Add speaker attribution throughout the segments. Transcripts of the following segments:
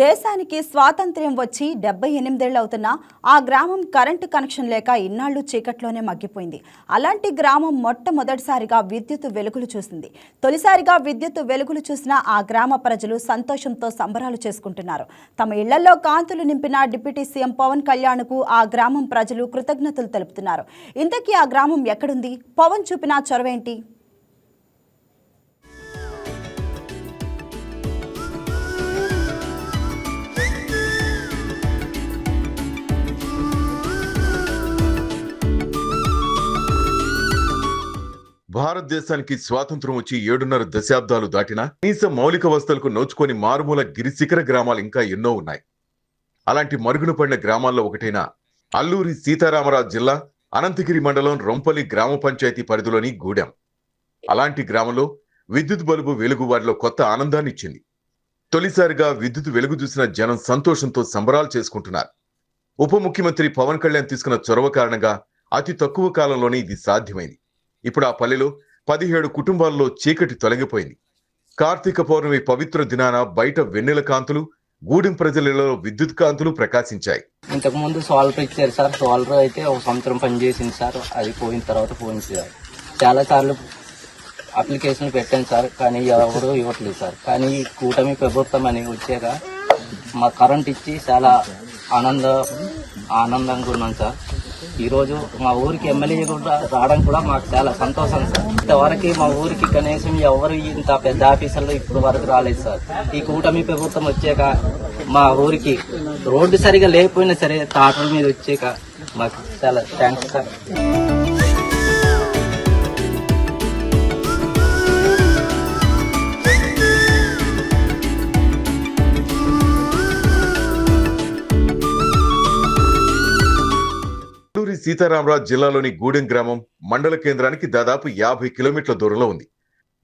Speaker 1: దేశానికి స్వాతంత్ర్యం వచ్చి డెబ్బై ఎనిమిదేళ్ళు అవుతున్నా ఆ గ్రామం కరెంటు కనెక్షన్ లేక ఇన్నాళ్ళు చీకట్లోనే మగ్గిపోయింది. అలాంటి గ్రామం మొట్టమొదటిసారిగా విద్యుత్ వెలుగులు చూసింది. తొలిసారిగా విద్యుత్ వెలుగులు చూసిన ఆ గ్రామ ప్రజలు సంతోషంతో సంబరాలు చేసుకుంటున్నారు. తమ ఇళ్ళలో కాంతులు నింపిన డిప్యూటీ సీఎం పవన్ కళ్యాణ్కు ఆ గ్రామం ప్రజలు కృతజ్ఞతలు తెలుపుతున్నారు. ఇంతకీ ఆ గ్రామం ఎక్కడుంది? పవన్ చూపిన చొరవేంటి?
Speaker 2: భారతదేశానికి స్వాతంత్రం వచ్చి ఏడున్నర దశాబ్దాలు దాటినా కనీస మౌలిక వసతులకు నోచుకొని మారుమూల గిరిశిఖర గ్రామాలు ఇంకా ఎన్నో ఉన్నాయి. అలాంటి మరుగున పడిన గ్రామాల్లో ఒకటైన అల్లూరి సీతారామరాజు జిల్లా అనంతగిరి మండలం రొంపల్లి గ్రామ పంచాయతీ పరిధిలోని గూడెం. అలాంటి గ్రామంలో విద్యుత్ బల్బు వెలుగు వారిలో కొత్త ఆనందాన్ని ఇచ్చింది. తొలిసారిగా విద్యుత్ వెలుగు చూసిన జనం సంతోషంతో సంబరాలు చేసుకుంటున్నారు. ఉప ముఖ్యమంత్రి పవన్ కళ్యాణ్ తీసుకున్న చొరవ కారణంగా అతి తక్కువ కాలంలోనే ఇది సాధ్యమైంది. ఇప్పుడు ఆ పల్లెలో పదిహేడు కుటుంబాల్లో చీకటి తొలగిపోయింది. కార్తీక పౌర్ణమి పవిత్ర దినాన బయట వెన్నెల కాంతులు గూడెం ప్రజలలో విద్యుత్ కాంతులు ప్రకాశించాయి.
Speaker 3: ఇంతకు ముందు సోల్డర్ ఇచ్చారు సార్. సోల్డర్ అయితే ఒక సంవత్సరం పనిచేసింది సార్. అది పోయిన తర్వాత పోయింది సార్. చాలా సార్లు అప్లికేషన్లు పెట్టాను సార్ కానీ ఎవరు ఇవ్వట్లేదు సార్. కానీ కూటమి ప్రభుత్వం అని వచ్చాక మా కరెంట్ ఇచ్చి చాలా ఆనంద ఆనందంగా ఉన్నాం సార్. ఈరోజు మా ఊరికి ఎమ్మెల్యే కూడా రావడం కూడా మాకు చాలా సంతోషం సార్. ఇంతవరకు మా ఊరికి కనీసం ఎవరు ఇంత పెద్ద ఆఫీసర్లు ఇప్పుడు వరకు రాలేదు సార్. ఈ కూటమి ప్రభుత్వం వచ్చాక మా ఊరికి రోడ్డు సరిగా లేకపోయినా సరే తాటల మీద వచ్చాక మాకు చాలా థ్యాంక్స్ సార్.
Speaker 2: సీతారామరాజు జిల్లాలోని గూడెం గ్రామం మండల కేంద్రానికి దాదాపు యాభై కిలోమీటర్ల దూరంలో ఉంది.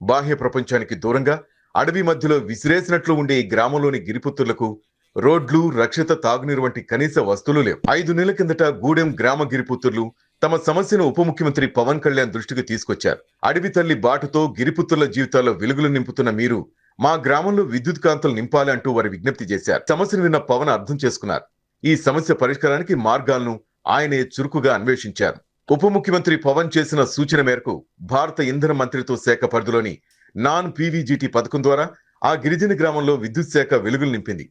Speaker 2: బాహ్య ప్రపంచానికి దూరంగా అడవి మధ్యలో విసిరేసినట్లు ఉండే ఈ గ్రామంలోని గిరిపుత్రులకు రోడ్లు రక్షిత తాగునీరు వంటి కనీస వస్తువులు లేవు. ఐదు నెలల కిందట గూడెం గ్రామ గిరిపుత్రులు తమ సమస్యను ఉప ముఖ్యమంత్రి పవన్ కళ్యాణ్ దృష్టికి తీసుకొచ్చారు. అడవి తల్లి బాటుతో గిరిపుత్రుల జీవితాల్లో వెలుగులు నింపుతున్న మీరు మా గ్రామంలో విద్యుత్ కాంతులు నింపాలి అంటూ వారు విజ్ఞప్తి చేశారు. సమస్యను విన్న పవన్ అర్థం చేసుకున్నారు. ఈ సమస్య పరిష్కారానికి మార్గాలను ఆయనే చురుకుగా అన్వేషించారు. ఉప ముఖ్యమంత్రి పవన్ చేసిన సూచన మేరకు భారత ఇంధన మంత్రిత్వ శాఖ పరిధిలోని నాన్ పీవీజీటీ పథకం ద్వారా ఆ గిరిజన గ్రామంలో విద్యుత్ శాఖ వెలుగులు నింపింది.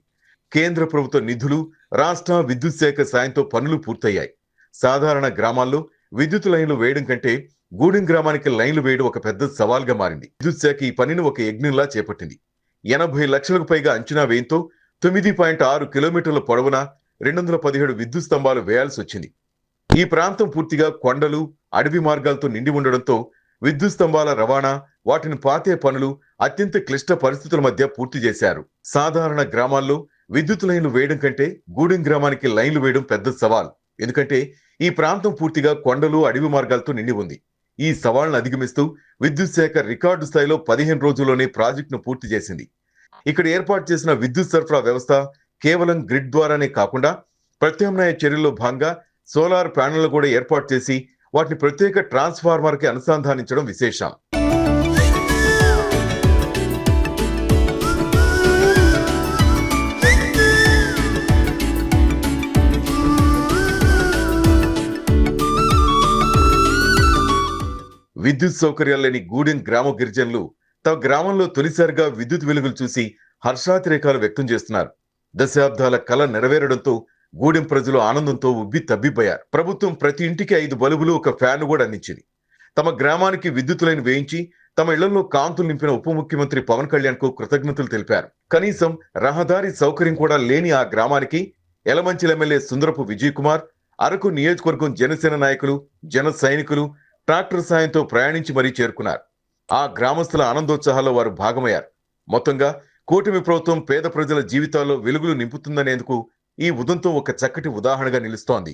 Speaker 2: కేంద్ర ప్రభుత్వ నిధులు రాష్ట్ర విద్యుత్ శాఖ సాయంతో పనులు పూర్తయ్యాయి. సాధారణ గ్రామాల్లో విద్యుత్ లైన్లు వేయడం కంటే గూడెం గ్రామానికి లైన్లు వేయడం ఒక పెద్ద సవాల్గా మారింది. విద్యుత్ శాఖ ఈ పనిని ఒక యజ్ఞంలా చేపట్టింది. ఎనభై లక్షలకు పైగా అంచనా వేయంతో తొమ్మిది పాయింట్ ఆరు కిలోమీటర్ల పొడవున రెండు వందల పదిహేడు విద్యుత్ స్తంభాలు వేయాల్సి వచ్చింది ఈ ప్రాంతం పూర్తిగా కొండలు అడవి మార్గాలతో నిండి ఉండడంతో విద్యుత్ స్తంభాల రవాణా వాటిని పాతే పనులు అత్యంత క్లిష్ట పరిస్థితుల మధ్య పూర్తి చేశారు. సాధారణ గ్రామాల్లో విద్యుత్ లైన్లు వేయడం కంటే గూడెం గ్రామానికి లైన్లు వేయడం పెద్ద సవాల్. ఎందుకంటే ఈ ప్రాంతం పూర్తిగా కొండలు అడవి మార్గాలతో నిండి ఉంది. ఈ సవాళ్ళను అధిగమిస్తూ విద్యుత్ శాఖ రికార్డు స్థాయిలో పదిహేను రోజుల్లోనే ప్రాజెక్టును పూర్తి చేసింది. ఇక్కడ ఏర్పాటు చేసిన విద్యుత్ సరఫరా వ్యవస్థ కేవలం గ్రిడ్ ద్వారానే కాకుండా ప్రత్యామ్నాయ చర్యల్లో భాగంగా సోలార్ ప్యానెళ్ళు కూడా ఏర్పాటు చేసి వాటిని ప్రత్యేక ట్రాన్స్ఫార్మర్కి అనుసంధానించడం విశేషం. విద్యుత్ సౌకర్యాలు లేని గూడెం గ్రామ గిరిజనులు తమ గ్రామంలో తొలిసారిగా విద్యుత్ వెలుగులు చూసి హర్షాతిరేకాలు వ్యక్తం చేస్తున్నారు. దశాబ్దాల కళ నెరవేరడంతో గూడెం ప్రజలు ఆనందంతో ఉబ్బి తబ్బిపోయారు ప్రభుత్వం ప్రతి ఇంటికి ఐదు బలుబులు ఒక ఫ్యాన్ కూడా అందించింది. తమ గ్రామానికి విద్యుత్ లైన్ వేయించి తమ ఇళ్ళలో కాంతులు నింపిన ఉప ముఖ్యమంత్రి పవన్ కళ్యాణ్కు కృతజ్ఞతలు తెలిపారు. కనీసం రహదారి సౌకర్యం కూడా లేని ఆ గ్రామానికి ఎలమంచిల ఎమ్మెల్యే సుందరపు విజయ్ కుమార్ అరకు నియోజకవర్గం జనసేన నాయకులు జన సైనికులు ట్రాక్టర్ సాయంతో ప్రయాణించి మరీ చేరుకున్నారు. ఆ గ్రామస్తుల ఆనందోత్సాహాల్లో వారు భాగమయ్యారు. మొత్తంగా కూటమి ప్రభుత్వం పేద ప్రజల జీవితాల్లో వెలుగులు నింపుతుందనేందుకు ఈ ఉదంతం ఒక చక్కటి ఉదాహరణగా నిలుస్తోంది.